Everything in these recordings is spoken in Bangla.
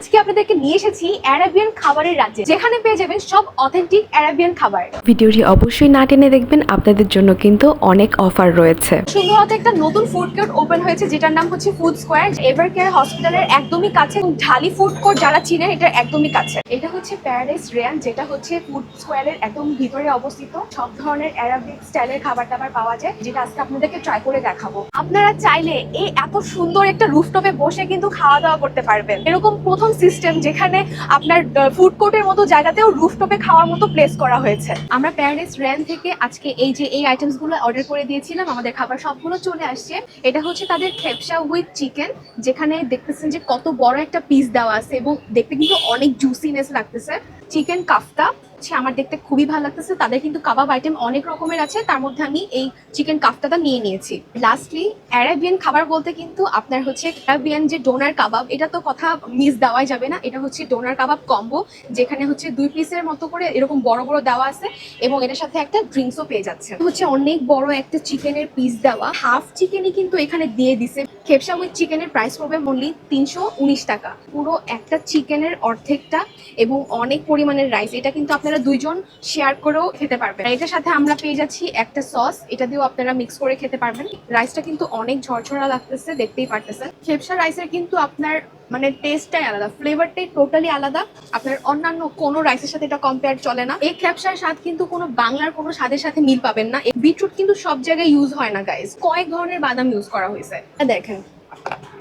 আজকে আপনাদেরকে নিয়ে এসেছি অ্যারাবিয়ান খাবারের রাজ্যে যেখানে পেয়ে যাবেন সব অথেন্টিক অ্যারাবিয়ান খাবার। ভিডিওটি অবশ্যই না টেনে দেখবেন আপনাদের জন্য কিন্তু অনেক অফার রয়েছে। সুন্দরত একটা নতুন ফুড কোর্ট ওপেন হয়েছে যেটার নাম হচ্ছে ফুড স্কোয়ার এভার কেয়ার হসপিটালের একদমই কাছে ঢালি ফুড কোর্ট যারা চিনেন এটা একদমই কাছে। এটা হচ্ছে প্যারাডাইস রেয়ান যেটা হচ্ছে ফুড স্কোয়ারের একদম ভিতরে অবস্থিত। সব ধরনের অ্যারাবিক স্টাইলের খাবার দাবার পাওয়া যায় যেটা আজকে আপনাদেরকে ট্রাই করে দেখাবো। আপনারা চাইলে এই এত সুন্দর একটা রুফটপে বসে কিন্তু খাওয়া দাওয়া করতে পারবেন। এরকম প্রথম সিস্টেম যেখানে আপনার ফুড কোর্টের মতো জায়গাতেও রুফটপে খাওয়ার মতো প্লেস করা হয়েছে। আমরা প্যারাডাইস র্যান থেকে আজকে এই যে এই আইটেমসগুলো অর্ডার করে দিয়েছিলাম, আমাদের খাবার সবগুলো চলে আসছে। এটা হচ্ছে তাদের খেপসা উইথ চিকেন যেখানে দেখতেছেন যে কত বড় একটা পিস দেওয়া আছে এবং দেখতে কিন্তু অনেক জুসিনেস লাগতেছে। চিকেন কাফতা হচ্ছে, আমার দেখতে খুবই ভালো লাগতেছে। তাদের কিন্তু কাবাব আইটেম অনেক রকমের আছে। তার মধ্যে আমি এই চিকেন কাফতাটা নিয়ে নিয়েছি। লাস্টলি অ্যারাবিয়ান খাবার বলতে কিন্তু আপনার হচ্ছে অ্যারাবিয়ান যে ডোনার কাবাব, এটা তো কথা মিস দেওয়াই যাবে না। এটা হচ্ছে ডোনার কাবাব কম্বো যেখানে হচ্ছে দুই পিসের মতো করে এরকম বড় বড় দেওয়া আছে এবং এটার সাথে একটা ড্রিঙ্কসও পেয়ে যাচ্ছে। হচ্ছে অনেক বড় একটা চিকেনের পিস দেওয়া। হাফ চিকেনই কিন্তু এখানে দিয়ে দিছে। খেপসা উইথ চিকেনের প্রাইস পড়বে মনলি তিনশো উনিশ টাকা। পুরো একটা চিকেনের অর্ধেকটা এবং অনেক পরিমাণের রাইস এটা কিন্তু আপনারা দুইজন শেয়ার করেও খেতে পারবেন। এটার সাথে আমরা পেয়ে যাচ্ছি একটা সস এটা দিয়েও আপনারা মিক্স করে খেতে পারবেন। রাইসটা কিন্তু অনেক ঝরঝরা লাগতেছে, দেখতেই পারতেছেন। খেপসা রাইসের কিন্তু আপনার মানে টেস্টটাই আলাদা ফ্লেভারটাই টোটালি আলাদা। আপনার অন্যান্য কোনো রাইসের সাথে এটা কম্পেয়ার চলে না। এই খেপসার স্বাদ কিন্তু কোনো বাংলার কোনো স্বাদের সাথে মিল পাবেন না। এই বিটরুট কিন্তু সব জায়গায় ইউজ হয় না গাইস কয়েক ধরনের বাদাম ইউজ করা হয়েছে। দেখেন,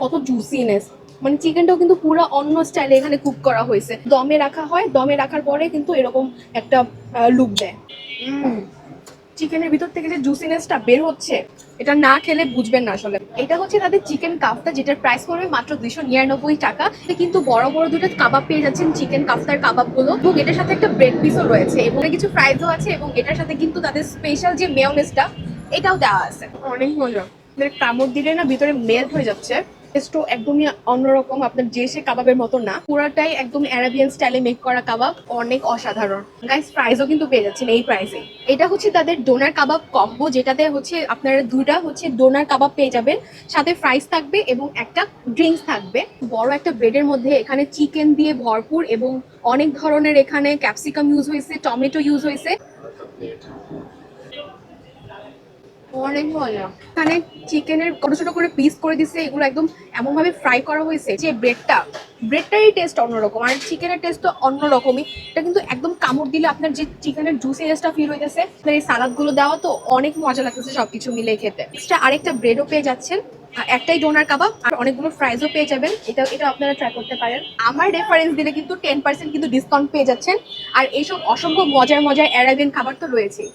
কত জুসিনেস মানে চিকেনটাও কিন্তু পুরো অন্য স্টাইলে এখানে কুক করা হয়েছে। দমে রাখা হয়, দমে রাখার পরে কিন্তু এরকম একটা লুক দেয়। চিকেনের ভিতর থেকে যে জুসিনেসটা বের হচ্ছে, এটা না খেলে বুঝবেন না আসলে। এটা হচ্ছে তাদের চিকেন কাফতা, যেটার প্রাইস পড়বে মাত্র দুইশো নিরানব্বই টাকা। কিন্তু বড় বড় দুটো কাবাব পেয়ে যাচ্ছেন চিকেন কাফতার কাবাবগুলো এবং এটার সাথে একটা ব্রেড পিসও রয়েছে। এবং কিছু ফ্রাইজও আছে, এবং এটার সাথে কিন্তু তাদের স্পেশাল যে মেয়নেসটা এটাও দেওয়া আছে। অনেক মজা। কামড় দিলে না ভিতরে মেল্ট হয়ে যাচ্ছে। টেস্টও একদমই অন্যরকম। আপনার যে সে কাবাবের মতো না। পুরাটাই একদম অ্যারাবিয়ান স্টাইলে মেক করা কাবাব অনেক অসাধারণ। গাইস প্রাইসও কিন্তু পেয়ে যাচ্ছেন এই প্রাইসে এটা হচ্ছে তাদের ডোনার কাবাব কম্বো যেটাতে হচ্ছে আপনারা দুইটা হচ্ছে ডোনার কাবাব পেয়ে যাবেন। সাথে ফ্রাইস থাকবে এবং একটা ড্রিঙ্কস থাকবে। বড় একটা ব্রেডের মধ্যে এখানে চিকেন দিয়ে ভরপুর এবং অনেক ধরনের এখানে ক্যাপসিকাম ইউজ হয়েছে টমেটো ইউজ হয়েছে। এখানে চিকেনের ছোট ছোট করে পিস করে দিছে, এগুলো একদম এমন ভাবে ফ্রাই করা হয়েছে যে ব্রেডটা ব্রেডটারই টেস্ট অন্যরকম আর চিকেনের টেস্ট তো অন্যরকমই। এটা কিন্তু একদম কামড় দিলে আপনার যে চিকেনের জুসিনেসটা ফিল হইতেছে, আপনার এই সালাদগুলো দেওয়া তো অনেক মজা লাগতেছে সবকিছু মিলে খেতে। এক্সট্রা আরেকটা ব্রেডও পেয়ে যাচ্ছেন একটাই ডোনার কাবাব আর অনেকগুলো ফ্রাইজও পেয়ে যাবেন। এটা এটা আপনারা ট্রাই করতে পারেন। আমার রেফারেন্স দিলে কিন্তু টেন পার্সেন্ট কিন্তু ডিসকাউন্ট পেয়ে যাচ্ছেন। আর এইসব অসংখ্য মজার মজার অ্যারাবিয়ান খাবার তো রয়েছেই।